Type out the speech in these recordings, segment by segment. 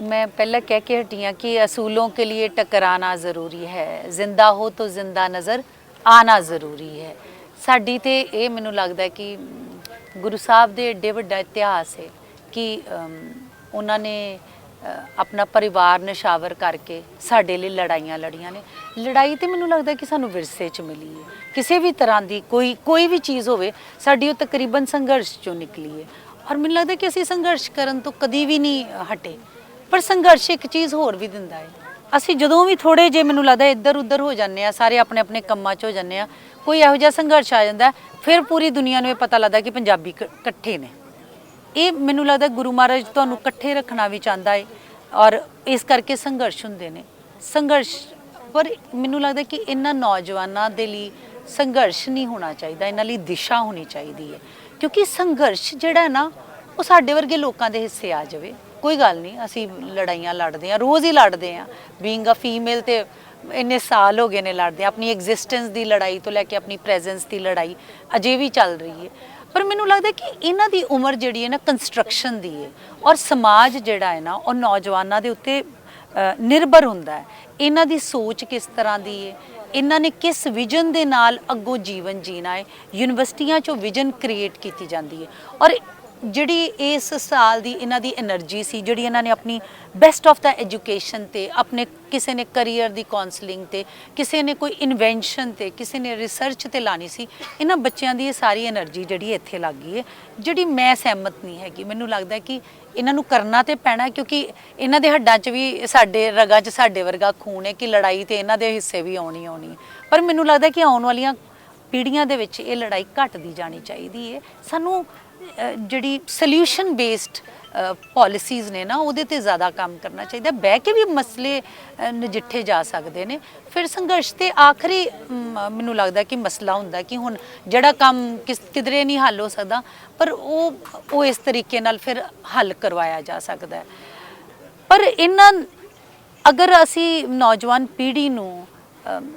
मैं पहले कह के हटी हैं कि असूलों के लिए टकराना ज़रूरी है ਜ਼ਿੰਦਾ ਹੋ तो ਜ਼ਿੰਦਾ ਨਜ਼ਰ ਆਣਾ ਜ਼ਰੂਰੀ ਹੈ ਸਾਡੀ ਤੇ ਇਹ ਮੈਨੂੰ ਲੱਗਦਾ ਹੈ ਕਿ ਅਮ, ਗੁਰੂ ਸਾਹਿਬ ਦੇ ਏਡੇ ਵੱਡਾ ਇਤਿਹਾਸ ਹੈ ਕਿ ਅਮ, ਉਹਨਾਂ ਨੇ ਅ, ਆਪਣਾ ਪਰਿਵਾਰ ਨਿਸ਼ਾਵਰ ਕਰਕੇ ਸਾਡੇ ਲਈ ਲੜਾਈਆਂ ਲੜੀਆਂ ਨੇ ਲੜਾਈ ਤੇ ਮੈਨੂੰ ਲੱਗਦਾ ਕਿ ਸਾਨੂੰ ਵਿਰਸੇ 'ਚ ਮਿਲੀ ਹੈ ਕਿਸੇ ਵੀ ਤਰ੍ਹਾਂ ਦੀ ਕੋਈ ਕੋਈ ਵੀ ਚੀਜ਼ ਹੋਵੇ ਸਾਡੀ ਉਹ ਤਕਰੀਬਨ ਸੰਘਰਸ਼ 'ਚੋਂ ਨਿਕਲੀ ਹੈ ਔਰ ਮੈਨੂੰ ਲੱਗਦਾ ਕਿ ਅਸੀਂ ਸੰਘਰਸ਼ ਕਰਨ ਤੋਂ ਕਦੀ ਵੀ ਨਹੀਂ ਹਟੇ ਪਰ ਸੰਘਰਸ਼ ਇੱਕ ਚੀਜ਼ ਹੋਰ ਵੀ ਦਿੰਦਾ ਹੈ। ਅਸੀਂ ਜਦੋਂ ਵੀ ਥੋੜੇ ਜੇ ਮੈਨੂੰ ਲੱਗਦਾ ਇੱਧਰ ਉੱਧਰ ਹੋ ਜਾਂਦੇ ਆ ਸਾਰੇ ਆਪਣੇ ਆਪਣੇ ਕੰਮਾਂ 'ਚ ਹੋ ਜਾਂਦੇ ਆ ਕੋਈ ਇਹੋ ਜਿਹਾ ਸੰਘਰਸ਼ ਆ ਜਾਂਦਾ ਫਿਰ ਪੂਰੀ ਦੁਨੀਆ ਨੂੰ ਇਹ ਪਤਾ ਲੱਗਦਾ ਕਿ ਪੰਜਾਬੀ ਕ- ਇਕੱਠੇ ਨੇ। ਇਹ ਮੈਨੂੰ ਲੱਗਦਾ ਗੁਰੂ ਮਹਾਰਾਜ ਤੁਹਾਨੂੰ ਇਕੱਠੇ ਰੱਖਣਾ ਵੀ ਚਾਹੁੰਦਾ ਹੈ ਔਰ ਇਸ ਕਰਕੇ ਸੰਘਰਸ਼ ਹੁੰਦੇ ਨੇ। ਸੰਘਰਸ਼, ਪਰ ਮੈਨੂੰ ਲੱਗਦਾ ਕਿ ਇਹਨਾਂ ਨੌਜਵਾਨਾਂ ਦੇ ਲਈ ਸੰਘਰਸ਼ ਨਹੀਂ ਹੋਣਾ ਚਾਹੀਦਾ, ਇਹਨਾਂ ਲਈ ਦਿਸ਼ਾ ਹੋਣੀ ਚਾਹੀਦੀ ਹੈ। ਕਿਉਂਕਿ ਸੰਘਰਸ਼ ਜਿਹੜਾ ਨਾ, ਉਹ ਸਾਡੇ ਵਰਗੇ ਲੋਕਾਂ ਦੇ ਹਿੱਸੇ ਆ ਜਾਵੇ। ਕੋਈ ਗੱਲ ਨਹੀਂ, ਅਸੀਂ ਲੜਾਈਆਂ ਲੜਦੇ ਆ ਰੋਜ਼ ਹੀ ਲੜਦੇ ਆ ਬੀਇੰਗ ਅ ਫੀਮੇਲ ਤੇ ਇੰਨੇ ਸਾਲ ਹੋ ਗਏ ਨੇ ਲੜਦੇ ਆ ਆਪਣੀ ਐਗਜ਼ਿਸਟੈਂਸ ਦੀ ਲੜਾਈ ਤੋਂ ਲੈ ਕੇ ਆਪਣੀ ਪ੍ਰੈਜ਼ੈਂਸ ਦੀ ਲੜਾਈ ਅਜੇ ਵੀ ਚੱਲ ਰਹੀ ਹੈ। ਪਰ ਮੈਨੂੰ ਲੱਗਦਾ ਕਿ ਇਹਨਾਂ ਦੀ ਉਮਰ ਜਿਹੜੀ ਹੈ ਨਾ ਕੰਸਟਰਕਸ਼ਨ ਦੀ ਹੈ ਔਰ ਸਮਾਜ ਜਿਹੜਾ ਹੈ ਨਾ, ਉਹ ਨੌਜਵਾਨਾਂ ਦੇ ਉੱਤੇ ਨਿਰਭਰ ਹੁੰਦਾ ਹੈ। ਇਹਨਾਂ ਦੀ ਸੋਚ ਕਿਸ ਤਰ੍ਹਾਂ ਦੀ ਹੈ? ਇਹਨਾਂ ਨੇ ਕਿਸ ਵਿਜ਼ਨ ਦੇ ਨਾਲ ਅੱਗੋਂ ਜੀਵਨ ਜੀਣਾ ਹੈ? ਯੂਨੀਵਰਸਿਟੀਆਂ 'ਚੋਂ ਵਿਜ਼ਨ ਕ੍ਰੀਏਟ ਕੀਤੀ ਜਾਂਦੀ ਹੈ। ਔਰ ਜਿਹੜੀ ਇਸ ਸਾਲ ਦੀ ਇਹਨਾਂ ਦੀ એનર્ਜੀ ਸੀ, ਜਿਹੜੀ ਇਹਨਾਂ ਨੇ ਆਪਣੀ ਬੈਸਟ ਆਫ ਦਾ ਐਜੂਕੇਸ਼ਨ ਤੇ, ਆਪਣੇ ਕਿਸੇ ਨੇ ਕੈਰੀਅਰ ਦੀ ਕਾਉਂਸਲਿੰਗ ਤੇ, ਕਿਸੇ ਨੇ ਕੋਈ ਇਨਵੈਂਸ਼ਨ ਤੇ, ਕਿਸੇ ਨੇ ਰਿਸਰਚ ਤੇ ਲਾਣੀ ਸੀ, ਇਹਨਾਂ ਬੱਚਿਆਂ ਦੀ ਇਹ ਸਾਰੀ એનર્ਜੀ ਜਿਹੜੀ ਇੱਥੇ ਲੱਗ ਗਈ ਹੈ, ਜਿਹੜੀ ਮੈਂ ਸਹਿਮਤ ਨਹੀਂ ਹੈਗੀ। ਮੈਨੂੰ ਲੱਗਦਾ ਕਿ ਇਹਨਾਂ ਨੂੰ ਕਰਨਾ ਤੇ ਪੈਣਾ ਕਿਉਂਕਿ ਇਹਨਾਂ ਦੇ ਹੱਡਾਂ 'ਚ ਵੀ ਸਾਡੇ ਰਗਾਂ 'ਚ ਸਾਡੇ ਵਰਗਾ ਖੂਨ ਹੈ ਕਿ ਲੜਾਈ ਤੇ ਇਹਨਾਂ ਦੇ ਹਿੱਸੇ ਵੀ ਆਉਣੀ ਆਉਣੀ ਪਰ ਮੈਨੂੰ ਲੱਗਦਾ ਕਿ ਆਉਣ ਵਾਲੀਆਂ ਪੀੜ੍ਹੀਆਂ ਦੇ ਵਿੱਚ ਇਹ ਲੜਾਈ ਘਟਦੀ ਜਾਣੀ ਚਾਹੀਦੀ ਹੈ ਸਾਨੂੰ ਜਿਹੜੀ ਸੋਲੂਸ਼ਨ ਬੇਸਡ ਪਾਲਿਸੀਜ਼ ਨੇ ਨਾ, ਉਹਦੇ ਤੇ ਜ਼ਿਆਦਾ ਕੰਮ ਕਰਨਾ ਚਾਹੀਦਾ। ਬਹਿ ਕੇ ਵੀ ਮਸਲੇ ਨਜਿੱਠੇ ਜਾ ਸਕਦੇ ਨੇ। ਫਿਰ ਸੰਘਰਸ਼ ਤੇ ਆਖਰੀ ਮੈਨੂੰ ਲੱਗਦਾ ਕਿ ਮਸਲਾ ਹੁੰਦਾ ਕਿ ਹੁਣ ਜਿਹੜਾ ਕੰਮ ਕਿਸ, ਕਿਧਰੇ ਨਹੀਂ ਹੱਲ ਹੋ ਸਕਦਾ, ਪਰ ਉਹ ਉਹ ਇਸ ਤਰੀਕੇ ਨਾਲ ਫਿਰ ਹੱਲ ਕਰਵਾਇਆ ਜਾ ਸਕਦਾ। ਪਰ ਇਹਨਾਂ, ਅਗਰ ਅਸੀਂ ਨੌਜਵਾਨ ਪੀੜ੍ਹੀ ਨੂੰ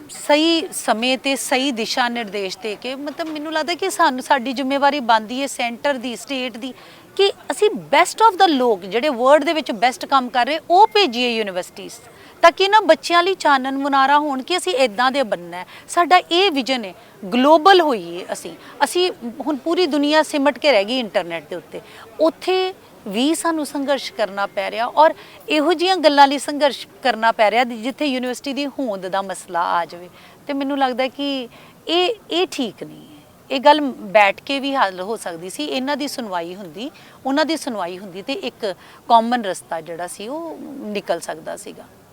ਸਹੀ ਸਮੇਂ ਤੇ ਸਹੀ ਦਿਸ਼ਾ ਨਿਰਦੇਸ਼ ਦੇ ਕੇ, ਮਤਲਬ ਮੈਨੂੰ ਲੱਗਦਾ ਕਿ ਸਾਨੂੰ, ਸਾਡੀ ਜ਼ਿੰਮੇਵਾਰੀ ਬਣਦੀ ਹੈ ਸੈਂਟਰ ਦੀ, ਸਟੇਟ ਦੀ, ਕਿ ਅਸੀਂ ਬੈਸਟ ਆਫ ਦਾ ਲੋਕ, ਜਿਹੜੇ ਵਰਲਡ ਦੇ ਵਿੱਚ ਬੈਸਟ ਕੰਮ ਕਰ ਰਹੇ, ਉਹ ਭੇਜੀਏ ਯੂਨੀਵਰਸਿਟੀਜ਼ ਤਾਂ ਕਿ ਇਹਨਾਂ ਬੱਚਿਆਂ ਲਈ ਚਾਨਣ ਮੁਨਾਰਾ ਹੋਣ ਕਿ ਅਸੀਂ ਇਦਾਂ ਦੇ ਬੰਨਣਾ ਸਾਡਾ ਇਹ ਵਿਜ਼ਨ ਹੈ ਗਲੋਬਲ ਹੋਈਏ ਅਸੀਂ। ਅਸੀਂ ਹੁਣ ਪੂਰੀ ਦੁਨੀਆ ਸਿਮਟ ਕੇ ਰਹਿ ਗਈ ਇੰਟਰਨੈਟ ਦੇ ਉੱਤੇ। ਉੱਥੇ ਵੀ ਸਾਨੂੰ ਸੰਘਰਸ਼ ਕਰਨਾ ਪੈ ਰਿਹਾ ਔਰ ਇਹੋ ਜੀਆਂ ਗੱਲਾਂ ਲਈ ਸੰਘਰਸ਼ ਕਰਨਾ ਪੈ ਰਿਹਾ ਜਿੱਥੇ ਯੂਨੀਵਰਸਿਟੀ ਦੀ ਹੋਂਦ ਦਾ ਮਸਲਾ ਆ ਜਾਵੇ। ਤੇ ਮੈਨੂੰ ਲੱਗਦਾ ਕਿ ਇਹ ਇਹ ਠੀਕ ਨਹੀਂ ਹੈ। ਇਹ ਗੱਲ ਬੈਠ ਕੇ ਵੀ ਹੱਲ ਹੋ ਸਕਦੀ ਸੀ। ਇਹਨਾਂ ਦੀ ਸੁਣਵਾਈ ਹੁੰਦੀ, ਉਹਨਾਂ ਦੀ ਸੁਣਵਾਈ ਹੁੰਦੀ ਤੇ ਇੱਕ ਕਾਮਨ ਰਸਤਾ ਜਿਹੜਾ ਸੀ ਉਹ ਨਿਕਲ ਸਕਦਾ ਸੀਗਾ।